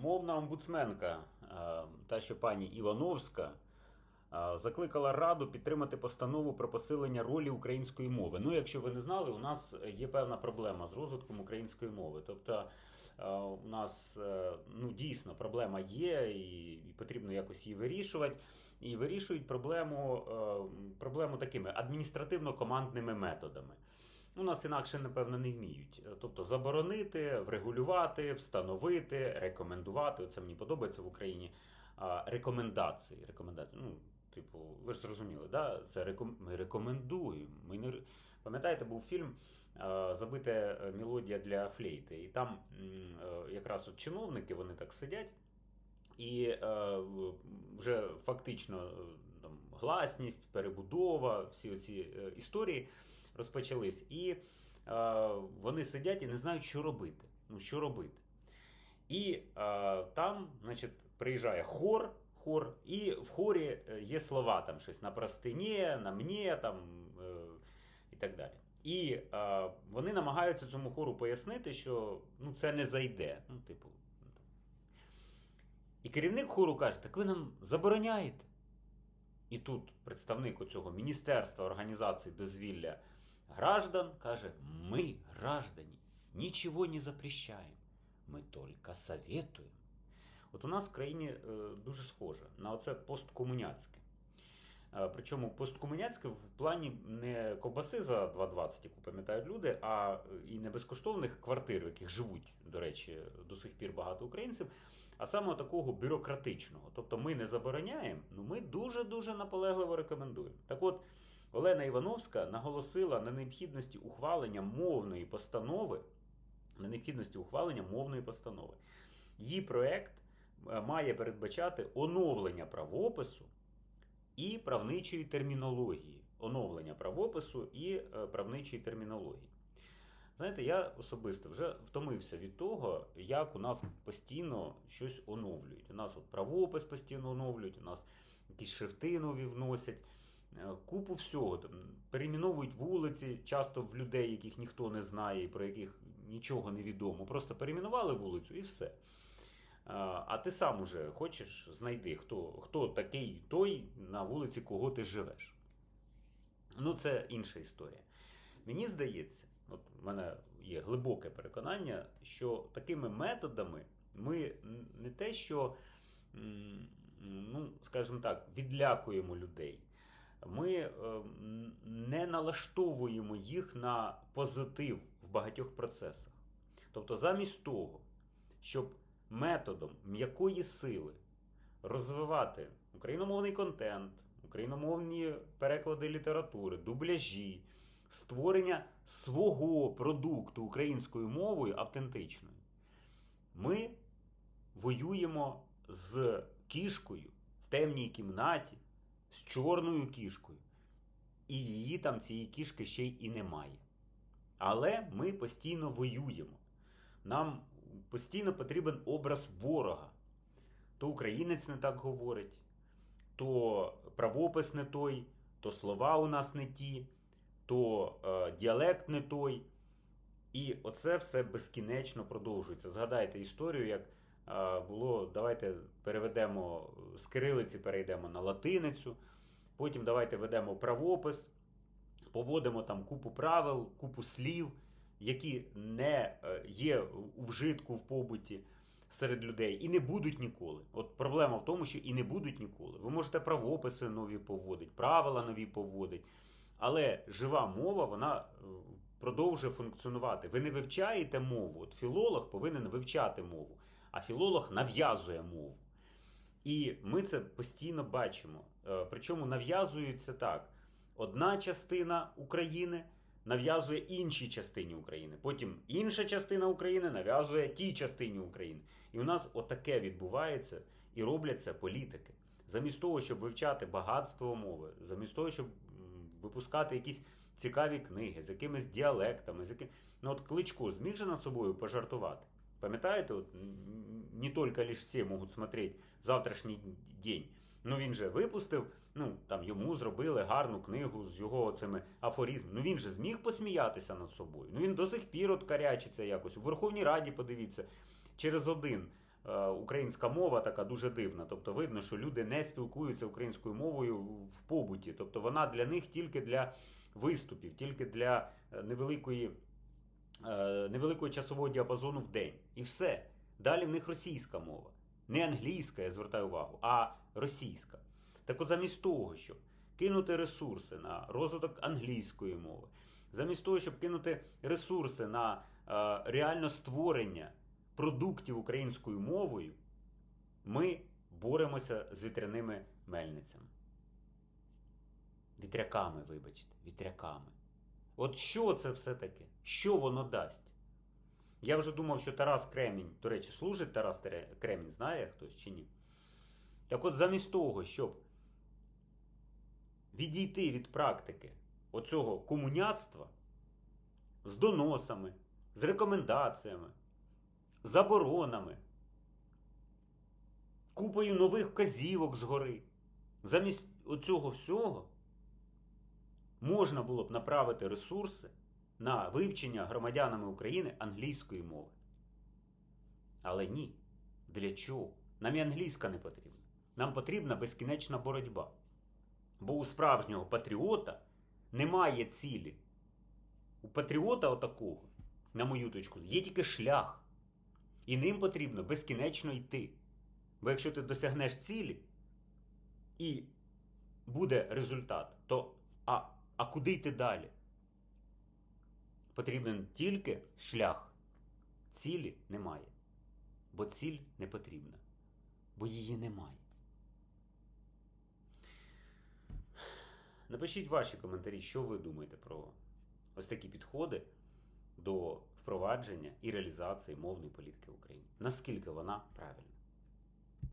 Мовна омбудсменка, е, та що пані Івановська, е, закликала Раду підтримати постанову про посилення ролі української мови. Ну, якщо ви не знали, у нас є певна проблема з розвитком української мови. Тобто е, у нас ну, дійсно проблема є, і, потрібно якось її вирішувати. І вирішують проблему, проблему такими адміністративно-командними методами. У нас інакше, напевно, не вміють. Е, Тобто заборонити, врегулювати, встановити, рекомендувати. Це мені подобається в Україні. Рекомендації. Рекомендації. Ну, типу, ви ж зрозуміли, да? це реком... ми рекомендуємо. Ми не... Пам'ятаєте, був фільм Забита мелодія для флейти. І там е, якраз от чиновники вони так сидять. І е, вже фактично е, там, гласність, перебудова, всі ці е, історії розпочались. І е, вони сидять і не знають, що робити. Ну, що робити. І е, там, значить, приїжджає хор, хор, і в хорі е, є слова там щось на простині, на мені, там е, і так далі. І е, вони намагаються цьому хору пояснити, що ну, це не зайде. Ну, типу, і керівник хору каже: так ви нам забороняєте. І тут представник цього Міністерства організації дозвілля граждан каже: ми, граждані, нічого не запрещаємо, ми тільки советуємо. От у нас в країні е, дуже схоже на оце посткомуняцьке. Е, Причому посткомуняцьке в плані не ковбаси за 2,20, яку пам'ятають люди, а е, і не безкоштовних квартир, в яких живуть, до речі, до сих пір багато українців, а саме такого бюрократичного. Тобто ми не забороняємо, ну ми дуже-дуже наполегливо рекомендуємо. Так от, Олена Івановська наголосила на необхідності ухвалення мовної постанови, на необхідності ухвалення мовної постанови. Її проект е, має передбачати оновлення правопису і правничої термінології. Оновлення правопису і е, правничої термінології. Знаєте, я особисто вже втомився від того, як у нас постійно щось оновлюють. У нас от правопис постійно оновлюють, у нас якісь шрифти нові вносять, купу всього. Там, перейменовують вулиці, часто в людей, яких ніхто не знає, про яких нічого не відомо. Просто перейменували вулицю і все. А а ти сам уже хочеш знайти, хто, хто такий той, на вулиці, кого ти живеш. Ну, це інша історія. Мені здається, от в мене є глибоке переконання, що такими методами ми не те, що, ну, скажімо так, відлякуємо людей. Ми е, не налаштовуємо їх на позитив в багатьох процесах. Тобто, замість того, щоб методом м'якої сили розвивати україномовний контент, україномовні переклади літератури, дубляжі, створення свого продукту українською мовою автентичною, ми воюємо з кішкою в темній кімнаті, з чорною кішкою. І її там цієї кішки ще й немає. Але ми постійно воюємо. Нам постійно потрібен образ ворога. То українець не так говорить, то правопис не той, то слова у нас не ті, то е, діалект не той. І оце все безкінечно продовжується. Згадайте історію, як було, давайте переведемо з кирилиці, перейдемо на латиницю, потім давайте ведемо правопис, поводимо там купу правил, купу слів, які не е, є у вжитку в побуті серед людей і не будуть ніколи. От проблема в тому, що і не будуть ніколи. Ви можете правописи нові поводити, правила нові поводити. Але жива мова, вона е, продовжує функціонувати. Ви не вивчаєте мову. От філолог повинен вивчати мову, а філолог нав'язує мову. І ми це постійно бачимо. Е, Причому нав'язується так: одна частина України нав'язує іншій частині України. Потім інша частина України нав'язує тій частині України. І у нас отаке відбувається і роблять це політики. Замість того, щоб вивчати багатство мови, замість того, щоб випускати якісь цікаві книги з якимись діалектами, з яким... ну от кличко зміг же над собою пожартувати. Пам'ятаєте, от, не тільки лише всі можуть смотреть завтрашній день. Ну він же випустив, ну там йому зробили гарну книгу з його цими афоризмами. Ну він же зміг посміятися над собою. Ну він до сих пір от карячиться якось. У Верховній Раді, подивіться, через один е, українська мова така дуже дивна. Тобто видно, що люди не спілкуються українською мовою в побуті. Тобто вона для них тільки для виступів, тільки для е, невеликої, невеликого часового діапазону в день. І все. Далі в них російська мова. Не англійська, я звертаю увагу, а російська. Так от замість того, щоб кинути ресурси на розвиток англійської мови, замість того, щоб кинути ресурси на е, реально створення продуктів українською мовою, ми боремося з вітряними мельницями. Вітряками, вибачте, вітряками. От що це все таке? Що воно дасть? Я вже думав, що Тарас Кремінь, до речі, служить Тарас Кремінь, знає хтось чи ні? Так от замість того, щоб відійти від практики оцього комуняцтва з доносами, з рекомендаціями, заборонами, купою нових вказівок згори, замість оцього всього можна було б направити ресурси на вивчення громадянами України англійської мови. Але ні. Для чого? Нам і англійська не потрібна. Нам потрібна безкінечна боротьба. Бо у справжнього патріота немає цілі. У патріота отакого, на мою точку, є тільки шлях. І ним потрібно безкінечно йти. Бо якщо ти досягнеш цілі і буде результат, то а, а куди йти далі? Потрібен тільки шлях. Цілі немає. Бо ціль не потрібна. Бо її немає. Напишіть ваші коментарі, що ви думаєте про ось такі підходи до впровадження і реалізації мовної політики в Україні. Наскільки вона правильна?